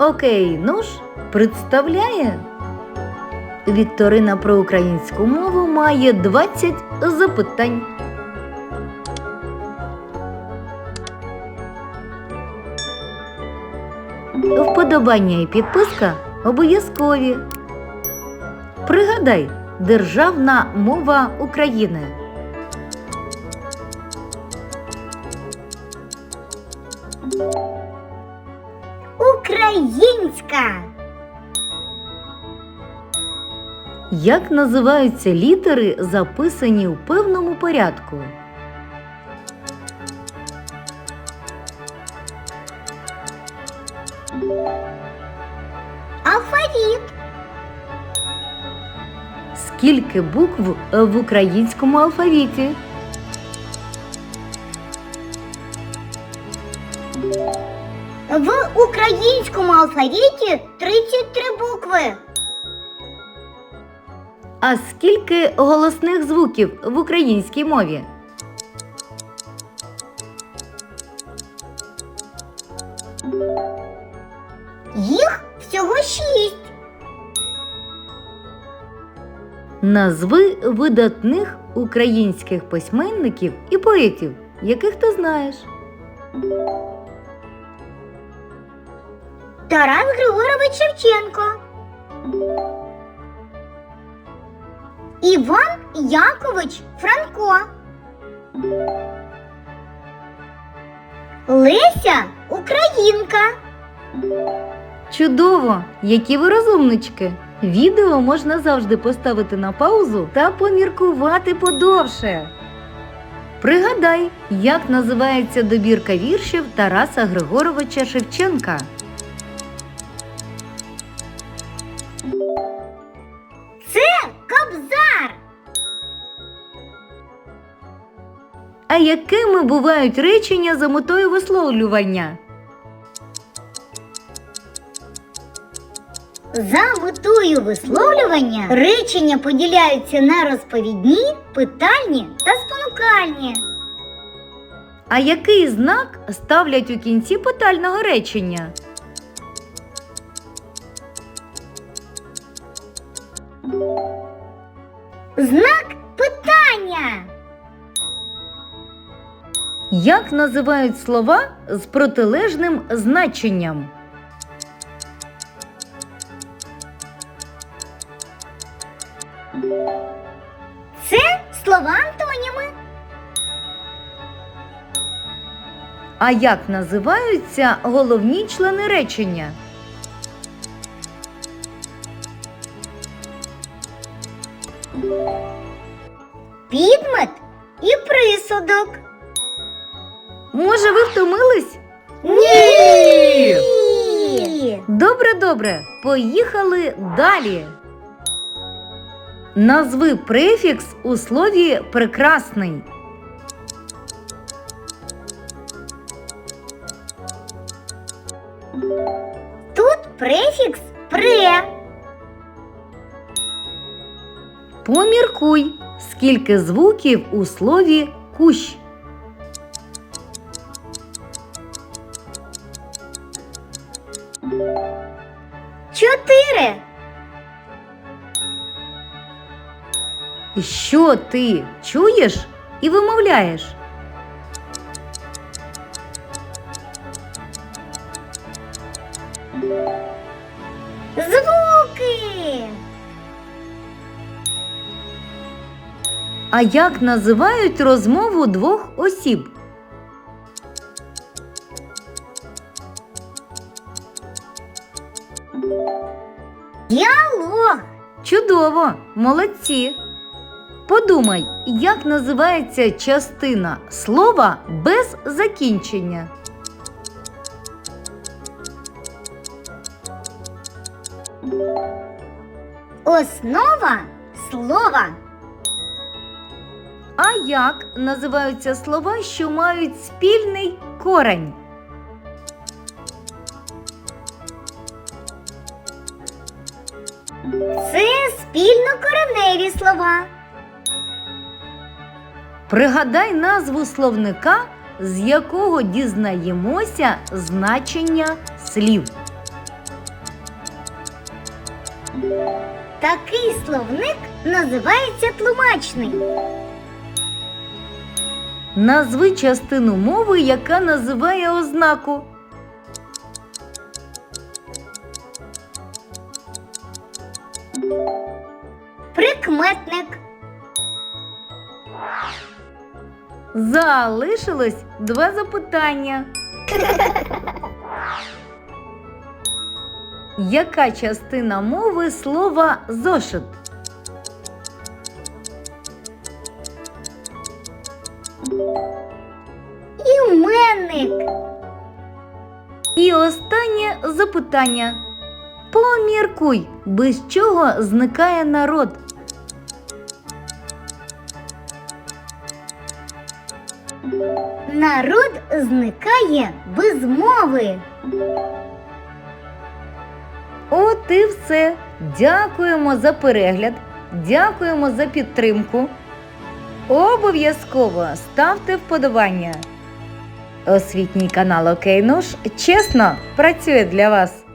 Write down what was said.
Окей, ну ж, представляє. Вікторина про українську мову має 20 запитань. Вподобання і підписка обов'язкові. Пригадай, державна мова України. Українська. Як називаються літери, записані у певному порядку? Алфавіт. Скільки букв в українському алфавіті? Алфавіті 33 букви. А скільки голосних звуків в українській мові? Їх всього шість. Назви видатних українських письменників і поетів, яких ти знаєш. Тарас Григорович Шевченко. Іван Якович Франко. Леся Українка. Чудово! Які ви розумнички! Відео можна завжди поставити на паузу та поміркувати подовше. Пригадай, як називається добірка віршів Тараса Григоровича Шевченка. А якими бувають речення за метою висловлювання? За метою висловлювання речення поділяються на розповідні, питальні та спонукальні. А який знак ставлять у кінці питального речення? Знак Як називають слова з протилежним значенням? Це слова антоніми. А як називаються головні члени речення? Підмет і присудок. Може, ви втомились? Ні! Добре, добре. Поїхали далі. Назви префікс у слові прекрасний. Тут префікс пре. Поміркуй, скільки звуків у слові кущ. Що ти чуєш і вимовляєш? Звуки. А як називають розмову двох осіб? Діалог. Чудово, молодці. Подумай, як називається частина слова без закінчення. Основа слова. А як називаються слова, що мають спільний корень? Це спільнокореневі слова. Пригадай назву словника, з якого дізнаємося значення слів. Такий словник називається тлумачний. Назви частину мови, яка називає ознаку. Залишилось два запитання. Яка частина мови слова зошит? Іменник. І останнє запитання. Поміркуй, без чого зникає народ. Народ зникає без мови. От і все. Дякуємо за перегляд, дякуємо за підтримку. Обов'язково ставте вподобання. Освітній канал Окейнуш чесно працює для вас.